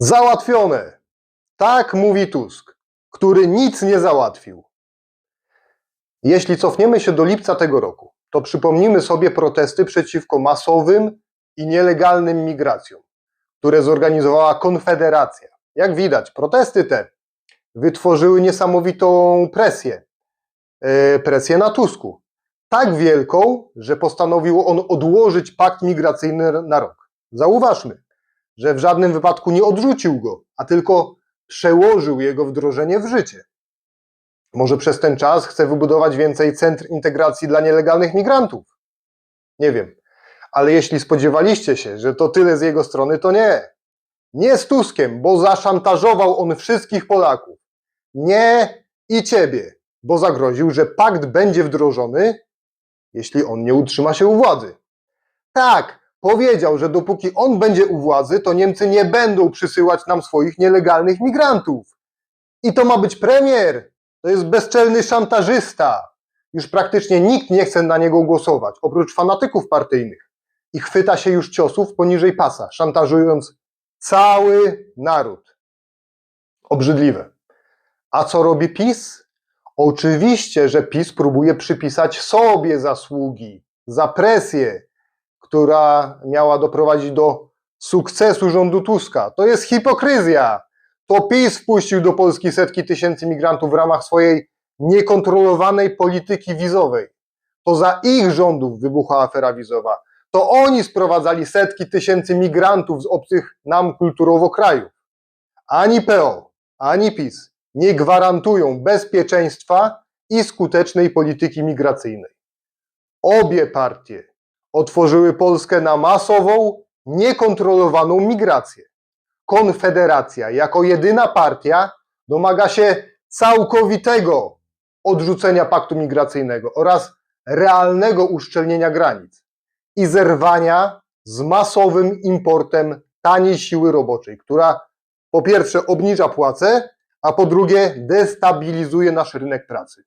Załatwione. Tak mówi Tusk, który nic nie załatwił. Jeśli cofniemy się do lipca tego roku, to przypomnimy sobie protesty przeciwko masowym i nielegalnym migracjom, które zorganizowała Konfederacja. Jak widać, protesty te wytworzyły niesamowitą presję, e, presję na Tusku. Tak wielką, że postanowił on odłożyć pakt migracyjny na rok. Zauważmy, że w żadnym wypadku nie odrzucił go, a tylko przełożył jego wdrożenie w życie. Może przez ten czas chce wybudować więcej centr integracji dla nielegalnych migrantów? Nie wiem. Ale jeśli spodziewaliście się, że to tyle z jego strony, to nie. Nie z Tuskiem, bo zaszantażował on wszystkich Polaków. Nie i ciebie, bo zagroził, że pakt będzie wdrożony, jeśli on nie utrzyma się u władzy. Tak, powiedział, że dopóki on będzie u władzy, to Niemcy nie będą przysyłać nam swoich nielegalnych migrantów. I to ma być premier. To jest bezczelny szantażysta. Już praktycznie nikt nie chce na niego głosować, oprócz fanatyków partyjnych. I chwyta się już ciosów poniżej pasa, szantażując cały naród. Obrzydliwe. A co robi PiS? Oczywiście, że PiS próbuje przypisać sobie zasługi za presję, która miała doprowadzić do sukcesu rządu Tuska. To jest hipokryzja. To PiS wpuścił do Polski setki tysięcy migrantów w ramach swojej niekontrolowanej polityki wizowej. To za ich rządów wybuchła afera wizowa. To oni sprowadzali setki tysięcy migrantów z obcych nam kulturowo krajów. Ani PO, ani PiS nie gwarantują bezpieczeństwa i skutecznej polityki migracyjnej. Obie partie otworzyły Polskę na masową, niekontrolowaną migrację. Konfederacja jako jedyna partia domaga się całkowitego odrzucenia paktu migracyjnego oraz realnego uszczelnienia granic i zerwania z masowym importem taniej siły roboczej, która po pierwsze obniża płace, a po drugie destabilizuje nasz rynek pracy.